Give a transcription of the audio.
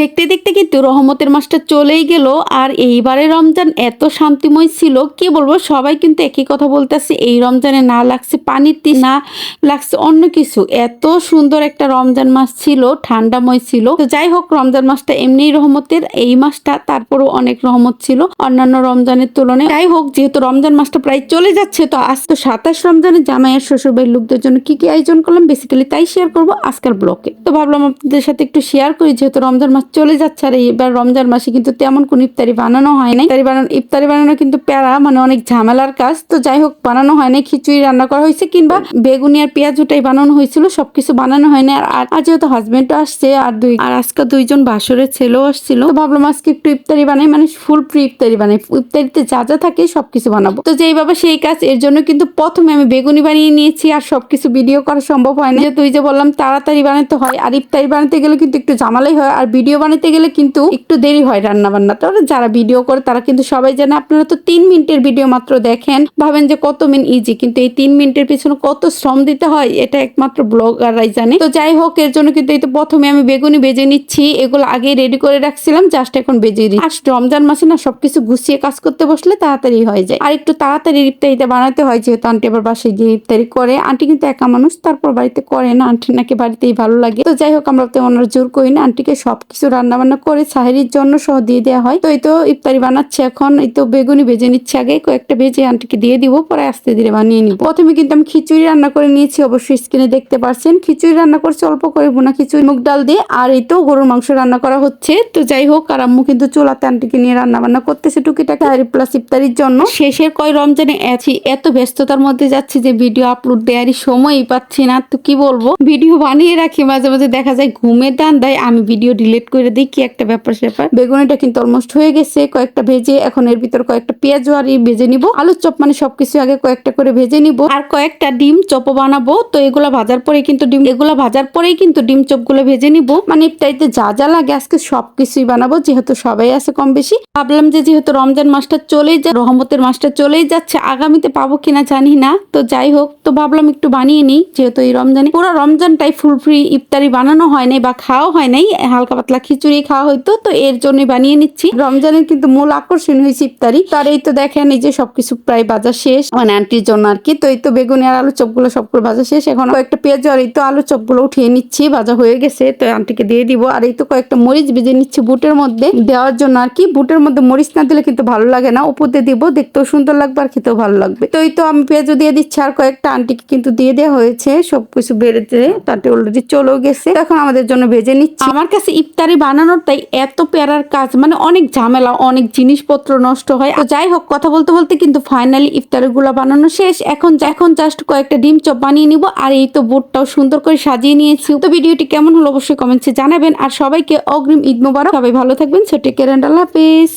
দেখতে দেখতে কিন্তু রহমতের মাসটা চলেই গেল, আর এইবারে রমজান এত শান্তিময় ছিল, কি বলব? সবাই কিন্তু একই কথা বলতেছে, এই রমজানে না লাগছে পানির তিস না লাগছে অন্য কিছু। এত সুন্দর একটা রমজান মাস ছিল, ঠান্ডাময় ছিল। তো যাই হোক, রমজান মাসটা এমনিই রহমতের, এই মাসটা তারপরও অনেক রহমত ছিল অন্যান্য রমজানের তুলনায়। যাই হোক, যেহেতু রমজান মাসটা প্রায় চলে যাচ্ছে, তো আজ তো সাতাশ রমজানে জামাইয়ের শ্বশুর বাড়ির লোকদের জন্য কি কি আয়োজন করলাম বেসিক্যালি তাই শেয়ার করব আজকের ব্লকে তো ভাবলাম আপনাদের সাথে একটু শেয়ার করি, যেহেতু রমজান মাস চলে যাচ্ছে আর এবার রমজান মাসে কিন্তু তেমন কোন ইফতারি বানানো হয় নাই। ইফতারি বানানো ইফতারি বানানো কিন্তু প্যারা মানে অনেক ঝামেলার কাজ। তো যাই হোক, বানানো হয় নাই, খিচুড়ি রান্না করা হয়েছে কিংবা বেগুনি আর পেঁয়াজ ওটাই বানানো হয়েছিল, সবকিছু বানানো হয় না আর আর যেহেতু হাজবেন্ডও আসছে আর দুই আর আজকে দুইজন বাসরের ছেলেও আসছিল। তো ভাবলাম আজকে একটু ইফতারি বানাই মানে ফুল ফ্রি ইফতারি বানাই। ইফতারিতে যা যা থাকে সবকিছু বানাবো। তো যেইভাবে সেই কাজ, এর জন্য কিন্তু প্রথমে আমি বেগুনি বানিয়ে নিয়েছি আর সবকিছু ভিডিও করা সম্ভব হয় না যেহেতু ওই যে বললাম, তাড়াতাড়ি বানাতে হয়। আর ইফতারি বানাতে গেলে কিন্তু একটু জামালাই হয়। আর ভিডিও বানাতে গেলে কিন্তু একটু দেরি হয় রান্না বান্না তো যারা ভিডিও করে, তারা কিন্তু সবাই জানে, আপনারা তো তিন মিনিটের ভিডিও মাত্র দেখেন। ভাবেন যে কত মিন ইজি কিন্তু এই তিন মিনিটের পিছনে কত শ্রম দিতে হয়, এটা একমাত্র ব্লগাররাই জানে। তো যাই হোক, এর জন্য কিন্তু এই তো প্রথমে আমি বেগুনি বেজে নিচ্ছি। এগুলো আগে রেডি করে রাখছিলাম জাস্ট এখন বেজে দিই আর রমজান মাসে না সবকিছু গুছিয়ে কাজ করতে বসলে তাড়াতাড়ি হয়ে যায়। আর একটু তাড়াতাড়ি ইফতারিটা বানাতে হয়, যেহেতু আন্টি আবার বাসায় গিয়ে ইফতারি করে। আন্টি কিন্তু একা মানুষ, তারপর বাড়িতে করে না। আন্টি নাকি বাড়িতেই ভালো লাগে। তো যাই হোক, আমরা তো ওনার জোর করি না, আন্টিকে সবকিছু রান্না বান্না করে সাহেরির জন্য সহ দিয়ে দেওয়া হয়। তো এই তো ইফতারি বানাচ্ছে এখন, এই তো বেগুনি ভেজে নিচ্ছে আগে, কয়েকটা ভেজে আন্টিকে দিয়ে দিব, পরে আস্তে ধীরে বানিয়ে নিব। প্রথমে কিন্তু আমি খিচুড়ি রান্না করে নিয়েছি, অবশ্যই স্ক্রিনে দেখতে পারছেন। খিচুড়ি রান্না করছি, অল্প করে বোনা খিচুড়ি, মুগ ডাল দিয়ে, আর এই তো গরুর মাংস রান্না করা হচ্ছে। তো যাই হোক, আর আম্মু কিন্তু চুলাতে আন্টিকে নিয়ে রান্না বান্না করতেছে টুকিটাকি। আর প্লাস ইফতারির জন্য। শেষের কয় রমজানে আছি, এত ব্যস্ততার মধ্যে যাচ্ছি যে ভিডিও আপলোড দেওয়ারই সময়ই পাচ্ছি না। তো কি বলব? ভিডিও বানিয়ে রাখি, মাঝে মাঝে দেখা যায় ঘুমের দান দেয় আমি ভিডিও ডিলিট করে দিই, কি একটা ব্যাপার স্যাপার? বেগুনিটা কিন্তু অলমোস্ট হয়ে গেছে, কয়েকটা ভেজে এখন এর ভিতর কয়েকটা পেঁয়াজ আর ভেজে নিব। আলুর চপ মানে সবকিছু আগে কয়েকটা করে ভেজে নিব। আর কয়েকটা ডিম চপও বানাবো, তো এগুলা ভাজার পরে কিন্তু ডিম, এগুলা ভাজার পরেই কিন্তু ডিম চপগুলো ভেজে নিব। মানে ইফতারিতে যা যা লাগে আজকে সবকিছুই বানাবো, যেহেতু সবাই আছে কম বেশি। ভাবলাম যে যেহেতু রমজান মাসটা চলেই যা, রহমতের মাসটা চলেই যাচ্ছে, আগামীতে পাবো কিনা জানি না। তো যাই হোক, তো ভাবলাম একটু বানিয়ে নিই, যেহেতু এই রমজানে পুরো রমজানটাই ফুল ফ্রি ইফতারি বানানো হয় নাই বা খাওয়া হয় নাই, হালকা পাতলা খিচুড়ি খাওয়া হইতো, তো এর জন্য বানিয়ে নিচ্ছি। রমজানের কিন্তু মূল আকর্ষণ হয়েছে ইফতারি। তার এই তো দেখেন, এই যে সবকিছু প্রায় বাজার শেষ। মানে আন্টির জন্য আর কি। তো এই তো বেগুনি আর আলু চপগুলো সবগুলো ভাজা শেষ। এখন কয়েকটা পেঁয়াজ আর এই তো আলু চপগুলো উঠিয়ে নিচ্ছি। ভাজা হয়ে গেছে, তো আন্টিকে দিয়ে দিব। আর এই তো কয়েকটা মরিচ ভেজে নিচ্ছি বুটের মধ্যে। দেওয়ার জন্য আর কি, বুটের মধ্যে মরিচ না দিলে কিন্তু ভালো লাগে না। উপর দিয়ে দিব, দেখতেও সুন্দর লাগবে আর খেতেও ভালো লাগবে। তো এই তো আমি পেঁয়াজও দিয়ে দিচ্ছি। আর কয়েকটা আন্টিকে কিন্তু দিয়ে দেওয়া হয়েছে। সবকিছু বেড়েছে তাতে অলরেডি চলেও গেছে। এখন আমাদের জন্য ভেজে নিচ্ছি। আমার কাছে ইফতারি বানানোর তাই এত প্যারার কাজ মানে অনেক ঝামেলা, অনেক জিনিসপত্র নষ্ট হয়। তো যাই হোক, কথা বলতে বলতে কিন্তু ফাইনালি ইফতারি গুলো বানানো শেষ। এখন এখন জাস্ট কয়েকটা ডিম চপ বানিয়ে নিব, আর এই তো বোর্ডটাও সুন্দর করে সাজিয়ে নিয়েছি। তো ভিডিওটি কেমন হলো অবশ্যই কমেন্টসে জানাবেন। আর সবাইকে অগ্রিম ঈদ মোবারক। সবাই ভালো থাকবেন ছোট্ট কেরান্ডাল হাফিজ।